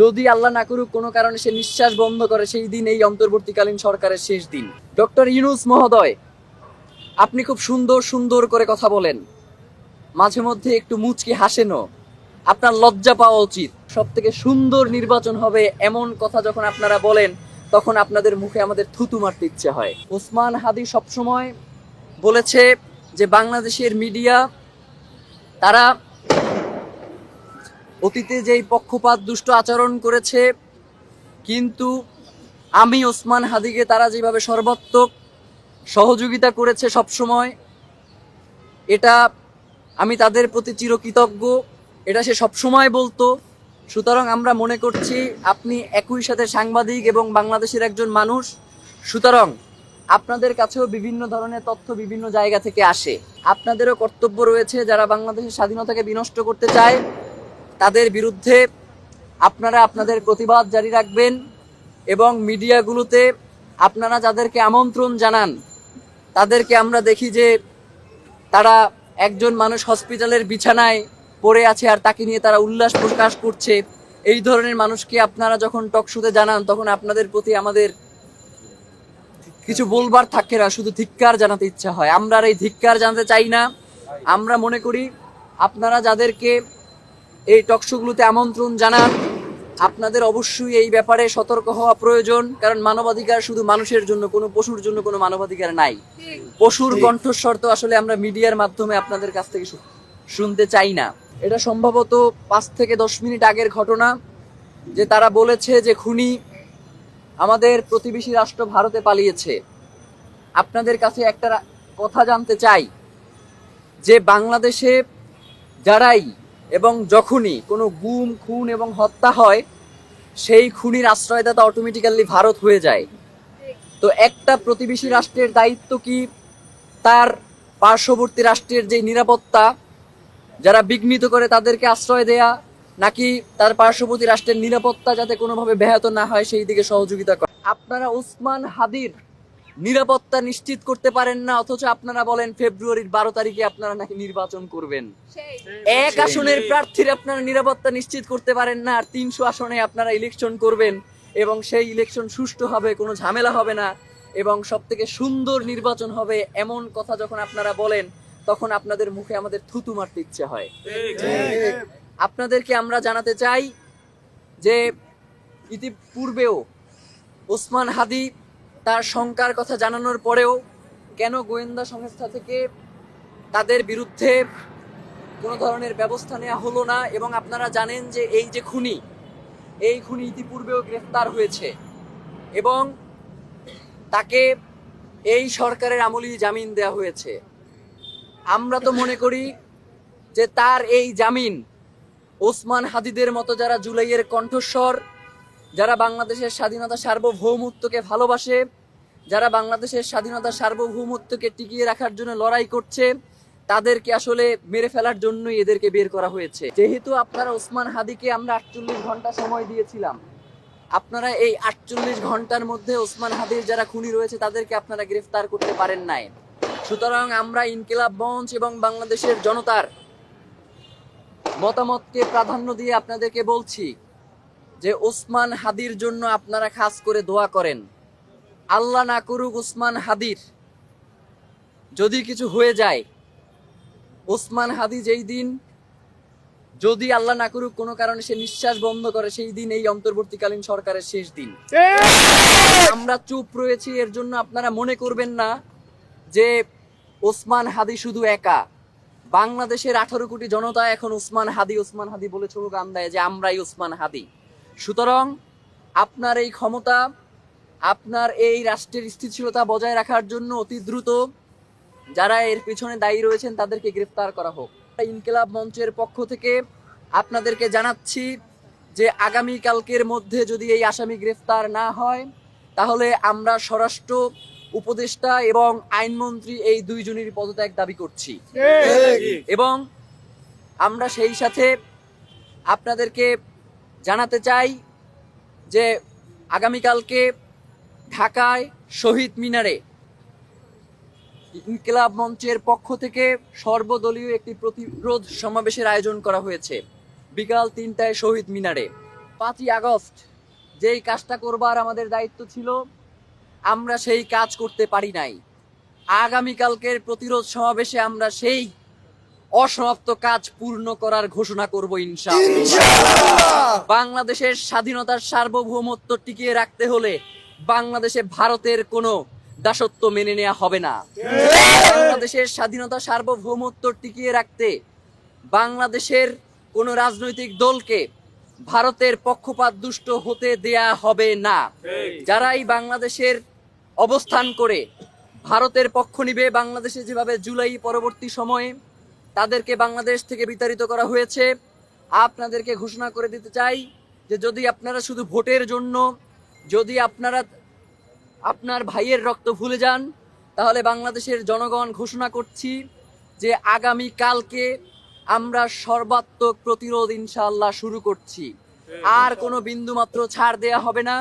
যদি আল্লাহ না করুক, কোনো কারণে সে নিঃশ্বাস বন্ধ করে সেই দিন, এই অন্তর্বর্তীকালীন সরকারের শেষ দিন। ডক্টর ইউনুস মহোদয়, আপনি খুব সুন্দর সুন্দর করে কথা বলেন। মাঝে মধ্যে একটু মুচকি হাসেনও। আপনার লজ্জা পাওয়া উচিত। সব থেকে সুন্দর নির্বাচন হবে এমন কথা যখন আপনারা বলেন, তখন আপনাদের মুখে আমাদের থুতু মারতে ইচ্ছে হয়। ওসমান হাদি সবসময় বলেছে যে, বাংলাদেশের মিডিয়া, তারা অতীতে যেই পক্ষপাত দুষ্ট আচরণ করেছে, কিন্তু আমি ওসমান হাদিকে তারা যেভাবে সর্বাত্মক সহযোগিতা করেছে সবসময়, এটা আমি তাদের প্রতি চিরকৃতজ্ঞ, এটা সে সবসময় বলতো। সুতরাং আমরা মনে করছি আপনি একই সাথে সাংবাদিক এবং বাংলাদেশের একজন মানুষ, সুতরাং আপনাদের কাছেও বিভিন্ন ধরনের তথ্য বিভিন্ন জায়গা থেকে আসে। আপনাদেরও কর্তব্য রয়েছে যারা বাংলাদেশের স্বাধীনতাকে বিনষ্ট করতে চায় তাদের বিরুদ্ধে আপনারা আপনাদের প্রতিবাদ জারি রাখবেন এবং মিডিয়াগুলোতে আপনারা যাদেরকে আমন্ত্রণ জানান, তাদেরকে আমরা দেখি যে তারা একজন মানুষ হসপিটালের বিছানায় পড়ে আছে আর তাকে নিয়ে তারা উল্লাস প্রকাশ করছে। এই ধরনের মানুষকে আপনারা যখন টকশুতে জানান, তখন আপনাদের প্রতি আমাদের কিছু বলবার থাকে না, শুধু ধিক্কার জানাতে ইচ্ছা হয়। আমরা আর এই ধিক্কার জানাতে চাই না। আমরা মনে করি আপনারা যাদেরকে এই টকশোগুলোতে আমন্ত্রণ জানান। আপনাদের অবশ্যই এই ব্যাপারে সতর্ক হওয়া প্রয়োজন কারণ মানবাধিকার শুধু মানুষের জন্য কোনো পশুর জন্য কোনো মানবাধিকার নাই। পশুর কণ্ঠস্বর তো আসলে আমরা মিডিয়ার মাধ্যমে আপনাদের কাছ থেকে শুনতে চাই না। এটা সম্ভবত পাঁচ থেকে দশ মিনিট আগের ঘটনা যে তারা বলেছে যে খুনি আমাদের প্রতিবেশী রাষ্ট্র ভারতে পালিয়েছে। আপনাদের কাছে একটা কথা জানতে চাই যে বাংলাদেশে যারাই এবং যখনই কোনো গুম, খুন এবং হত্যা হয়, সেই খুনির আশ্রয়দাতা অটোমেটিক্যালি ভারত হয়ে যায়। তো একটা প্রতিবেশী রাষ্ট্রের দায়িত্ব কি? তার পার্শ্ববর্তী রাষ্ট্রের যে নিরাপত্তা, যারা বিঘ্নিত করে তাদেরকে আশ্রয় দেয়া, নাকি তার পার্শ্ববর্তী রাষ্ট্রের নিরাপত্তা যাতে কোনোভাবে ব্যাহত না হয়, সেই দিকে সহযোগিতা করে। আপনারা উসমান হাদির নিরাপত্তা নিশ্চিত করতে পারেন না অথচ আপনারা বলেন ফেব্রুয়ারির বারো তারিখে আপনারা নাকি নির্বাচন করবেন। এক আসনের প্রার্থীর আপনারা নিরাপত্তা নিশ্চিত করতে পারেন না আর তিনশো আসনে আপনারা ইলেকশন করবেন এবং সেই ইলেকশন সুষ্ঠু হবে কোনো ঝামেলা হবে না এবং সব থেকে সুন্দর নির্বাচন হবে এমন কথা যখন আপনারা বলেন তখন আপনাদের মুখে আমাদের থুতু মারতে ইচ্ছে হয়। আপনাদেরকে আমরা জানাতে চাই যে ইতিপূর্বেও ওসমান হাদি তার শঙ্কার কথা জানানোর পরেও কেন গোয়েন্দা সংস্থা থেকে তাদের বিরুদ্ধে কোনো ধরনের ব্যবস্থা নেওয়া হলো না? এবং আপনারা জানেন যে এই যে খুনি, এই খুনি ইতিপূর্বেও গ্রেফতার হয়েছে এবং তাকে এই সরকারের আমলি জামিন দেওয়া হয়েছে। আমরা তো মনে করি যে তার এই জামিন ওসমান হাদিদের মতো যারা জুলাইয়ের কণ্ঠস্বর, যারা বাংলাদেশের স্বাধীনতা সার্বভৌমত্বকে ভালোবাসে যারা বাংলাদেশের স্বাধীনতা সার্বভৌমত্বকে টিকিয়ে রাখার জন্য লড়াই করছে, তাদেরকে আসলে মেরে ফেলার জন্যই এদেরকে বের করা হয়েছে। যেহেতু আপনারা ওসমান হাদিকে আমরা আটচল্লিশ ঘণ্টা সময় দিয়েছিলাম, আপনারা এই আটচল্লিশ ঘণ্টার মধ্যে ওসমান হাদির যারা খুনি রয়েছে, তাদেরকে আপনারা গ্রেফতার করতে পারেন নাই। সুতরাং আমরা ইনকিলাব মঞ্চ এবং বাংলাদেশের জনতার মতামতকে প্রাধান্য দিয়ে আপনাদেরকে বলছি যে ওসমান হাদির জন্য আপনারা খাস করে দোয়া করেন। আল্লাহ না করুক উসমান হাদির। যদি কিছু হয়ে যায় ওসমান হাদি যেই দিন, যদি আল্লাহ না করুক কোনো কারণে সে নিঃশ্বাস বন্ধ করে, সেই দিন এই অন্তর্বর্তীকালীন সরকারের শেষ দিন। আমরা চুপ রয়েছি, এর জন্য আপনারা মনে করবেন না যে ওসমান হাদি শুধু একা। বাংলাদেশের আঠারো কোটি জনতা এখন ওসমান হাদি ওসমান হাদি বলে স্লোগান দেয় যে আমরাই ওসমান হাদি। সুতরাং আপনার এই ক্ষমতা আপনার এই রাষ্ট্রের স্থিতিশীলতা বজায় রাখার জন্য অতি দ্রুত যারা এর পিছনে দায়ী রয়েছেন তাদেরকে গ্রেফতার করা হোক। ইনকিলাব মঞ্চের পক্ষ থেকে আপনাদেরকে জানাচ্ছি যে আগামী কালকের মধ্যে যদি এই আসামি গ্রেফতার না হয়, তাহলে আমরা স্বরাষ্ট্র উপদেষ্টা এবং আইনমন্ত্রী এই দুইজনেরই পদত্যাগ দাবি করছি। এবং আমরা সেই সাথে আপনাদেরকে জানাতে চাই যে আগামীকালকে ঢাকায় শহীদ মিনারে ইনকিলাব মঞ্চের পক্ষ থেকে সর্বদলীয় একটি প্রতিরোধ সমাবেশের আয়োজন করা হয়েছে। বিকাল তিনটায় শহীদ মিনারে। পাঁচই আগস্ট যেই কাজটা করবার আমাদের দায়িত্ব ছিল আমরা সেই কাজ করতে পারি নাই। আগামীকালকের প্রতিরোধ সমাবেশে আমরা সেই অসমাপ্ত কাজ পূর্ণ করার ঘোষণা করব ইনশাআল্লাহ। বাংলাদেশের স্বাধীনতার সার্বভৌমত্ব টিকিয়ে রাখতে হলে বাংলাদেশে ভারতের কোনো দাসত্ব মেনে নেওয়া হবে না। বাংলাদেশের স্বাধীনতা সার্বভৌমত্ব টিকিয়ে রাখতে বাংলাদেশের কোনো রাজনৈতিক দলকে ভারতের পক্ষপাত দুষ্ট হতে দেয়া হবে না। যারাই বাংলাদেশের অবস্থান করে ভারতের পক্ষ নিবে, বাংলাদেশে যেভাবে জুলাই পরবর্তী সময়ে তাদেরকে বাংলাদেশ থেকে বিতাড়িত করা হয়েছে, আপনাদেরকে ঘোষণা করে দিতে চাই যে যদি আপনারা শুধু ভোটের জন্য যদি আপনারা আপনার ভাইয়ের রক্ত ভুলে যান, তাহলে বাংলাদেশের জনগণ ঘোষণা করছি যে আগামী কালকে আমরা সর্বাত্মক প্রতিরোধ ইনশাল্লাহ শুরু করছি। আর কোনো বিন্দুমাত্র ছাড় দেয়া হবে না।